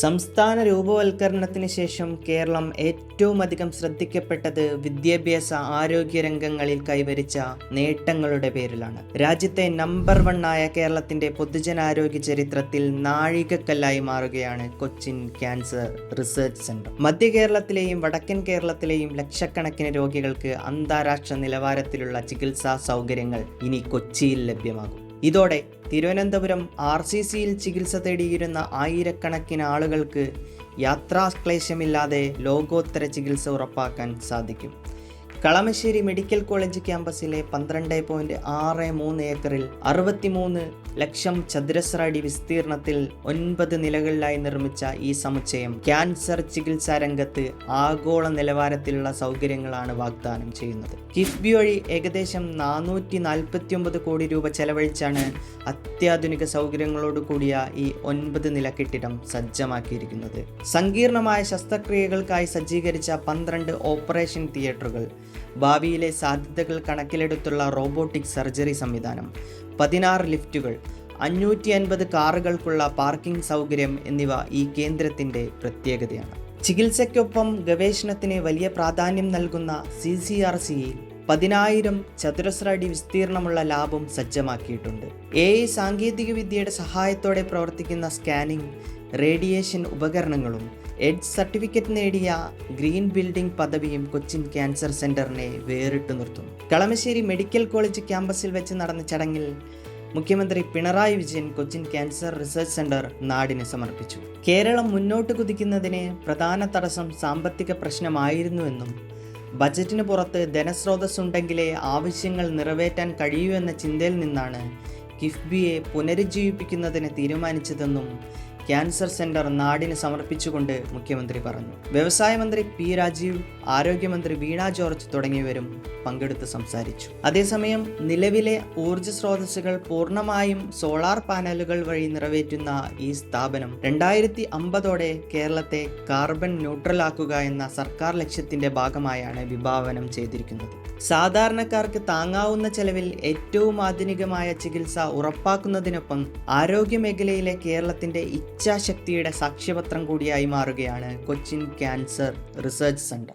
സംസ്ഥാന രൂപവൽക്കരണത്തിന് ശേഷം കേരളം ഏറ്റവും അധികം ശ്രദ്ധിക്കപ്പെട്ടത് വിദ്യാഭ്യാസ ആരോഗ്യ രംഗങ്ങളിൽ കൈവരിച്ച നേട്ടങ്ങളുടെ പേരിലാണ്. രാജ്യത്തെ നമ്പർ വൺ ആയ കേരളത്തിന്റെ പൊതുജനാരോഗ്യ ചരിത്രത്തിൽ നാഴികക്കല്ലായി മാറുകയാണ് കൊച്ചിൻ ക്യാൻസർ റിസർച്ച് സെന്റർ മധ്യ കേരളത്തിലെയും വടക്കൻ കേരളത്തിലെയും ലക്ഷക്കണക്കിന് രോഗികൾക്ക് അന്താരാഷ്ട്ര നിലവാരത്തിലുള്ള ചികിത്സാ സൗകര്യങ്ങൾ ഇനി കൊച്ചിയിൽ ലഭ്യമാകും. ഇതോടെ തിരുവനന്തപുരം ആർ സി സിയിൽ ചികിത്സ തേടിയിരുന്ന ആയിരക്കണക്കിന് ആളുകൾക്ക് യാത്രാക്ലേശമില്ലാതെ ലോകോത്തര ചികിത്സ ഉറപ്പാക്കാൻ സാധിക്കും. കളമശ്ശേരി മെഡിക്കൽ കോളേജ് ക്യാമ്പസിലെ പന്ത്രണ്ട് പോയിന്റ് ആറ് മൂന്ന് ഏക്കറിൽ അറുപത്തിമൂന്ന് ലക്ഷം ചതുരശ്ര അടി വിസ്തീർണത്തിൽ ഒൻപത് നിലകളിലായി നിർമ്മിച്ച ഈ സമുച്ചയം ക്യാൻസർ ചികിത്സാ രംഗത്ത് ആഗോള നിലവാരത്തിലുള്ള സൗകര്യങ്ങളാണ് വാഗ്ദാനം ചെയ്യുന്നത്. കിഫ്ബി വഴി ഏകദേശം നാനൂറ്റി നാൽപ്പത്തി ഒമ്പത് കോടി രൂപ ചെലവഴിച്ചാണ് അത്യാധുനിക സൗകര്യങ്ങളോട് കൂടിയ ഈ ഒൻപത് നില കെട്ടിടം സജ്ജമാക്കിയിരിക്കുന്നത്. സങ്കീർണമായ ശസ്ത്രക്രിയകൾക്കായി സജ്ജീകരിച്ച പന്ത്രണ്ട് ഓപ്പറേഷൻ തിയേറ്ററുകൾ ഭാവിയിലെ സാധ്യതകൾ കണക്കിലെടുത്തുള്ള റോബോട്ടിക് സർജറി സംവിധാനം പതിനാറ് ലിഫ്റ്റുകൾ അഞ്ഞൂറ്റി അൻപത് കാറുകൾക്കുള്ള പാർക്കിംഗ് സൗകര്യം എന്നിവ ഈ കേന്ദ്രത്തിന്റെ പ്രത്യേകതയാണ്. ചികിത്സയ്ക്കൊപ്പം ഗവേഷണത്തിന് വലിയ പ്രാധാന്യം നൽകുന്ന സി സി ആർ സിയിൽ പതിനായിരം ചതുരശ്ര അടി വിസ്തീർണമുള്ള ലാബും സജ്ജമാക്കിയിട്ടുണ്ട്. എ ഐ സാങ്കേതികവിദ്യയുടെ സഹായത്തോടെ പ്രവർത്തിക്കുന്ന സ്കാനിംഗ് റേഡിയേഷൻ ഉപകരണങ്ങളും എഡ് സർട്ടിഫിക്കറ്റ് നേടിയ ഗ്രീൻ ബിൽഡിംഗ് പദവിയും കൊച്ചിൻ ക്യാൻസർ സെന്ററിനെ വേറിട്ടു നിർത്തുന്നു. കളമശ്ശേരി മെഡിക്കൽ കോളേജ് ക്യാമ്പസിൽ വെച്ച് നടന്ന ചടങ്ങിൽ മുഖ്യമന്ത്രി Pinarayi Vijayan Cochin cancer research centre നാടിന് സമർപ്പിച്ചു. കേരളം മുന്നോട്ട് കുതിക്കുന്നതിന് പ്രധാന തടസ്സം സാമ്പത്തിക പ്രശ്നമായിരുന്നുവെന്നും ബജറ്റിന് പുറത്ത് ധനസ്രോതസ്സുണ്ടെങ്കിലേ ആവശ്യങ്ങൾ നിറവേറ്റാൻ കഴിയൂ എന്ന ചിന്തയിൽ നിന്നാണ് കിഫ്ബിയെ പുനരുജ്ജീവിപ്പിക്കുന്നതിന് തീരുമാനിച്ചതെന്നും ക്യാൻസർ സെന്റർ നാടിന് സമർപ്പിച്ചുകൊണ്ട് മുഖ്യമന്ത്രി പറഞ്ഞു. വ്യവസായ മന്ത്രി പി രാജീവ് ആരോഗ്യമന്ത്രി വീണ ജോർജ് തുടങ്ങിയവരും പങ്കെടുത്ത് സംസാരിച്ചു. അതേസമയം നിലവിലെ ഊർജ സ്രോതസ്സുകൾ പൂർണമായും സോളാർ പാനലുകൾ വഴി നിറവേറ്റുന്ന ഈ സ്ഥാപനം രണ്ടായിരത്തി അമ്പതോടെ കേരളത്തെ കാർബൺ ന്യൂട്രൽ ആക്കുക എന്ന സർക്കാർ ലക്ഷ്യത്തിന്റെ ഭാഗമായാണ് വിഭാവനം ചെയ്തിരിക്കുന്നത്. സാധാരണക്കാർക്ക് താങ്ങാവുന്ന ചെലവിൽ ഏറ്റവും ആധുനികമായ ചികിത്സ ഉറപ്പാക്കുന്നതിനൊപ്പം ആരോഗ്യ മേഖലയിലെ കേരളത്തിന്റെ ഇച്ഛാശക്തിയുടെ സാക്ഷ്യപത്രം കൂടിയായി മാറുകയാണ് Cochin cancer research centre.